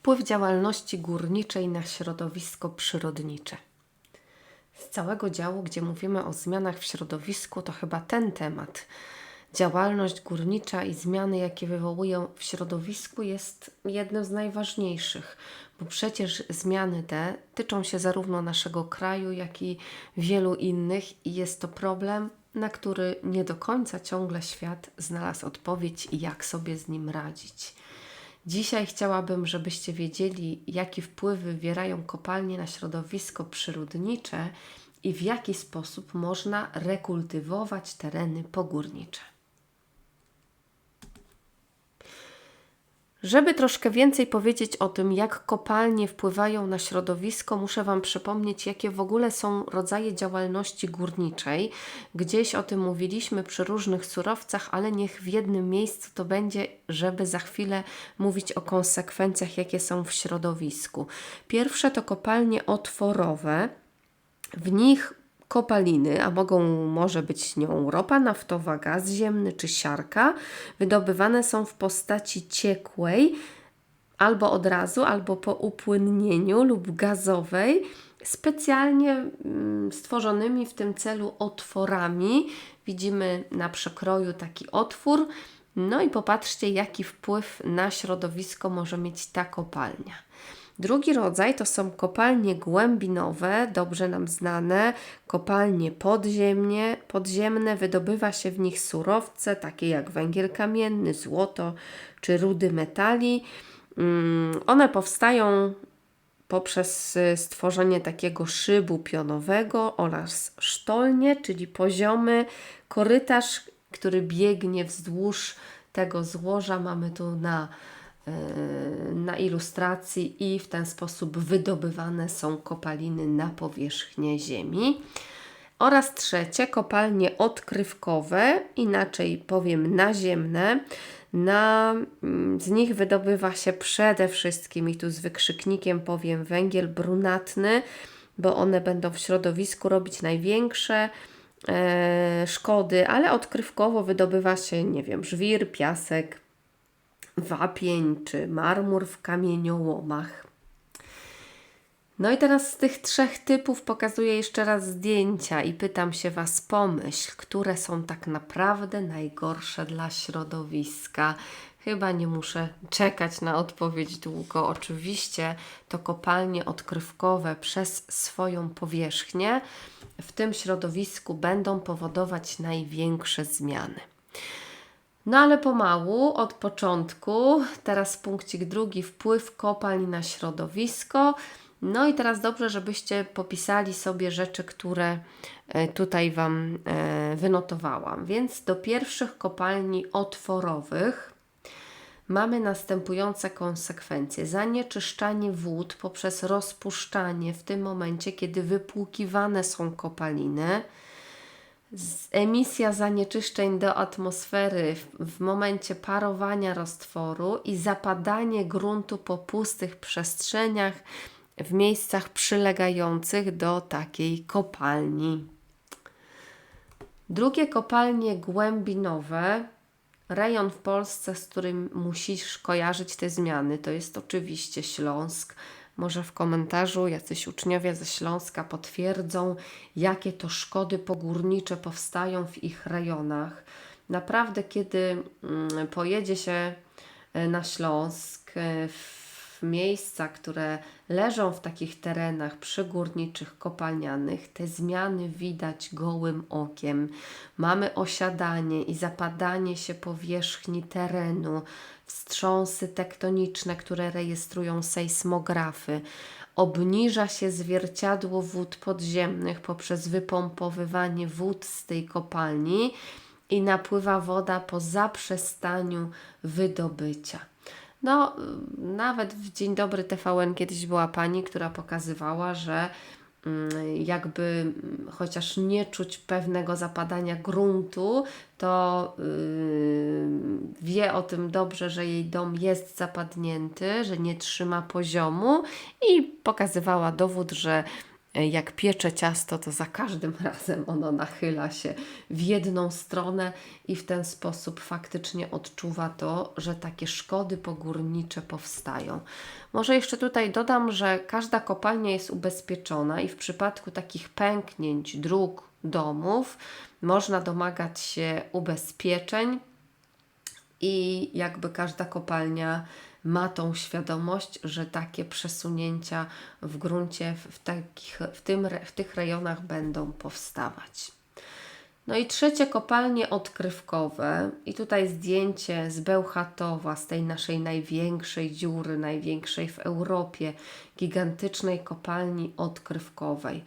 Wpływ działalności górniczej na środowisko przyrodnicze. Z całego działu, gdzie mówimy o zmianach w środowisku, to chyba ten temat. Działalność górnicza i zmiany, jakie wywołują w środowisku, jest jednym z najważniejszych, bo przecież zmiany te tyczą się zarówno naszego kraju, jak i wielu innych, i jest to problem, na który nie do końca ciągle świat znalazł odpowiedź i jak sobie z nim radzić. Dzisiaj chciałabym, żebyście wiedzieli, jaki wpływ wywierają kopalnie na środowisko przyrodnicze i w jaki sposób można rekultywować tereny pogórnicze. Żeby troszkę więcej powiedzieć o tym, jak kopalnie wpływają na środowisko, muszę Wam przypomnieć, jakie w ogóle są rodzaje działalności górniczej. Gdzieś o tym mówiliśmy przy różnych surowcach, ale niech w jednym miejscu to będzie, żeby za chwilę mówić o konsekwencjach, jakie są w środowisku. Pierwsze to kopalnie otworowe. W nich kopaliny, a mogą może być nią ropa naftowa, gaz ziemny czy siarka, wydobywane są w postaci ciekłej albo od razu, albo po upłynnieniu lub gazowej, specjalnie mm, stworzonymi w tym celu otworami. Widzimy na przekroju taki otwór. No i popatrzcie, jaki wpływ na środowisko może mieć ta kopalnia. Drugi rodzaj to są kopalnie głębinowe, dobrze nam znane, kopalnie podziemnie, podziemne. Wydobywa się w nich surowce, takie jak węgiel kamienny, złoto czy rudy metali. Mm, one powstają poprzez y, stworzenie takiego szybu pionowego oraz sztolnie, czyli poziomy korytarz, który biegnie wzdłuż tego złoża. Mamy tu na na ilustracji i w ten sposób wydobywane są kopaliny na powierzchnię Ziemi. Oraz trzecie, kopalnie odkrywkowe, inaczej powiem naziemne. Na, mm, z nich wydobywa się przede wszystkim, i tu z wykrzyknikiem powiem, węgiel brunatny, bo one będą w środowisku robić największe e, szkody, ale odkrywkowo wydobywa się, nie wiem, żwir, piasek, wapień czy marmur w kamieniołomach. No i teraz z tych trzech typów pokazuję jeszcze raz zdjęcia i pytam się Was, pomyśl, które są tak naprawdę najgorsze dla środowiska. Chyba nie muszę czekać na odpowiedź długo. Oczywiście to kopalnie odkrywkowe przez swoją powierzchnię w tym środowisku będą powodować największe zmiany. No ale pomału, od początku, teraz punkcik drugi, wpływ kopalń na środowisko. No i teraz dobrze, żebyście popisali sobie rzeczy, które e, tutaj Wam e, wynotowałam. Więc do pierwszych kopalni otworowych mamy następujące konsekwencje. Zanieczyszczanie wód poprzez rozpuszczanie w tym momencie, kiedy wypłukiwane są kopaliny emisja zanieczyszczeń do atmosfery w, w, momencie parowania roztworu i zapadanie gruntu po pustych przestrzeniach w miejscach przylegających do takiej kopalni. Drugie kopalnie głębinowe, rejon w Polsce, z którym musisz kojarzyć te zmiany, to jest oczywiście Śląsk może w komentarzu jacyś uczniowie ze Śląska potwierdzą, jakie to szkody pogórnicze powstają w ich rejonach. Naprawdę, kiedy mm, pojedzie się e, na Śląsk, e, w miejsca, które leżą w takich terenach przygórniczych, kopalnianych, te zmiany widać gołym okiem. Mamy osiadanie i zapadanie się powierzchni terenu, wstrząsy tektoniczne, które rejestrują sejsmografy. Obniża się zwierciadło wód podziemnych poprzez wypompowywanie wód z tej kopalni i napływa woda po zaprzestaniu wydobycia. No, nawet w Dzień Dobry TVN kiedyś była pani, która pokazywała, że mm, jakby mm, chociaż nie czuć pewnego zapadania gruntu, to yy, wie o tym dobrze, że jej dom jest zapadnięty, że nie trzyma poziomu i pokazywała dowód, że jak piecze ciasto, to za każdym razem ono nachyla się w jedną stronę i w ten sposób faktycznie odczuwa to, że takie szkody pogórnicze powstają. Może jeszcze tutaj dodam, że każda kopalnia jest ubezpieczona i w przypadku takich pęknięć dróg, domów można domagać się ubezpieczeń i jakby każda kopalnia ma tą świadomość, że takie przesunięcia w gruncie w, takich, w, tym, w tych rejonach będą powstawać. No i trzecie kopalnie odkrywkowe i tutaj zdjęcie z Bełchatowa, z tej naszej największej dziury, największej w Europie, gigantycznej kopalni odkrywkowej.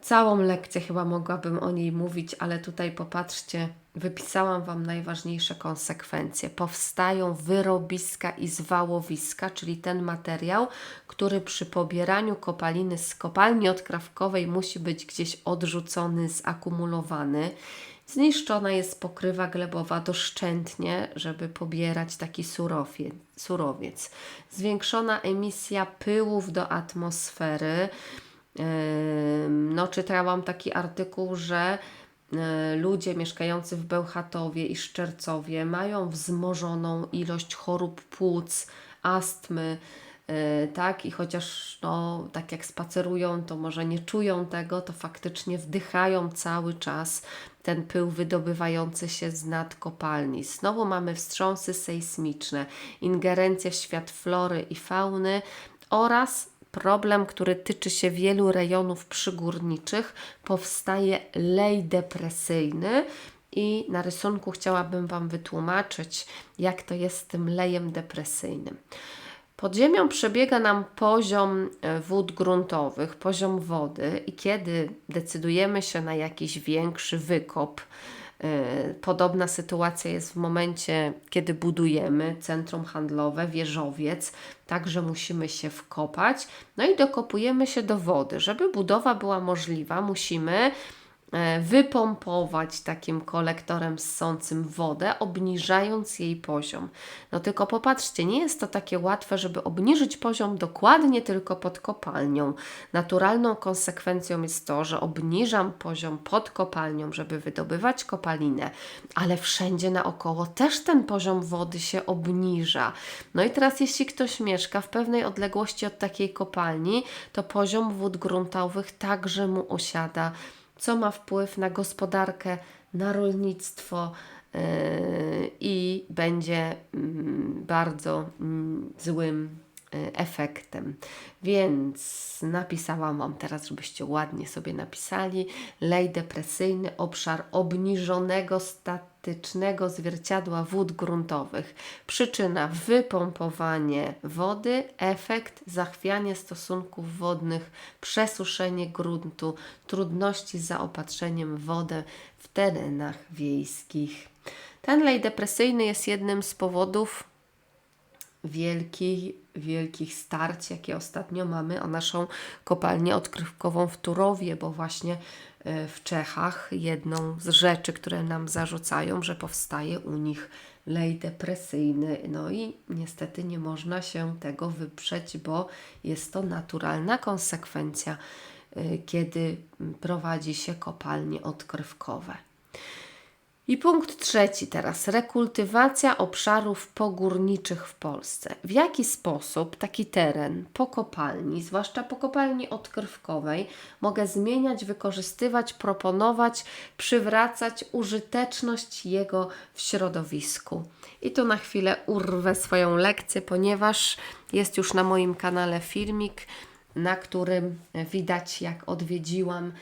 Całą lekcję chyba mogłabym o niej mówić, ale tutaj popatrzcie, wypisałam Wam najważniejsze konsekwencje. Powstają wyrobiska i zwałowiska, czyli ten materiał, który przy pobieraniu kopaliny z kopalni odkrawkowej musi być gdzieś odrzucony, zakumulowany. Zniszczona jest pokrywa glebowa doszczętnie, żeby pobierać taki surowie, surowiec. Zwiększona emisja pyłów do atmosfery. No, czytałam taki artykuł, że ludzie mieszkający w Bełchatowie i Szczercowie mają wzmożoną ilość chorób płuc, astmy, y, tak? I chociaż no, tak jak spacerują, to może nie czują tego, to faktycznie wdychają cały czas ten pył wydobywający się z nad kopalni. Znowu mamy wstrząsy sejsmiczne, ingerencja w świat flory i fauny oraz problem, który tyczy się wielu rejonów przygórniczych, powstaje lej depresyjny. I na rysunku chciałabym Wam wytłumaczyć, jak to jest z tym lejem depresyjnym. Pod ziemią przebiega nam poziom e, wód gruntowych, poziom wody, i kiedy decydujemy się na jakiś większy wykop, Podobna sytuacja jest w momencie, kiedy budujemy centrum handlowe, wieżowiec, także musimy się wkopać. No i dokopujemy się do wody. Żeby budowa była możliwa, musimy wypompować takim kolektorem ssącym wodę, obniżając jej poziom. No tylko popatrzcie, nie jest to takie łatwe, żeby obniżyć poziom dokładnie tylko pod kopalnią. Naturalną konsekwencją jest to, że obniżam poziom pod kopalnią, żeby wydobywać kopalinę, ale wszędzie naokoło też ten poziom wody się obniża. No i teraz jeśli ktoś mieszka w pewnej odległości od takiej kopalni, to poziom wód gruntowych także mu osiada co ma wpływ na gospodarkę, na rolnictwo yy, i będzie mm, bardzo mm, złym y, efektem. Więc napisałam Wam teraz, żebyście ładnie sobie napisali. Lej depresyjny, obszar obniżonego statycznego zwierciadła wód gruntowych. Przyczyna wypompowanie wody, efekt zachwianie stosunków wodnych, przesuszenie gruntu, trudności z zaopatrzeniem w wodę w terenach wiejskich. Ten lej depresyjny jest jednym z powodów wielkich, wielkich starć, jakie ostatnio mamy o naszą kopalnię odkrywkową w Turowie, bo właśnie e, w Czechach jedną z rzeczy, które nam zarzucają, że powstaje u nich lej depresyjny. No i niestety nie można się tego wyprzeć, bo jest to naturalna konsekwencja, e, kiedy prowadzi się kopalnie odkrywkowe. I punkt trzeci teraz. Rekultywacja obszarów pogórniczych w Polsce. W jaki sposób taki teren po kopalni, zwłaszcza po kopalni odkrywkowej, mogę zmieniać, wykorzystywać, proponować, przywracać użyteczność jego w środowisku. I tu na chwilę urwę swoją lekcję, ponieważ jest już na moim kanale filmik, na którym widać, jak odwiedziłam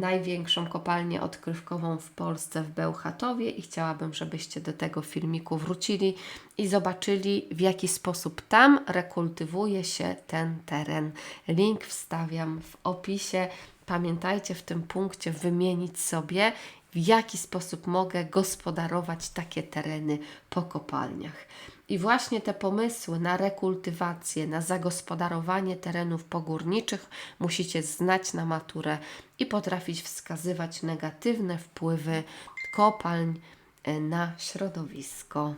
największą kopalnię odkrywkową w Polsce w Bełchatowie i chciałabym, żebyście do tego filmiku wrócili i zobaczyli, w jaki sposób tam rekultywuje się ten teren. Link wstawiam w opisie. Pamiętajcie w tym punkcie wymienić sobie, w jaki sposób mogę gospodarować takie tereny po kopalniach. I właśnie te pomysły na rekultywację, na zagospodarowanie terenów pogórniczych musicie znać na maturę i potrafić wskazywać negatywne wpływy kopalń e, na środowisko.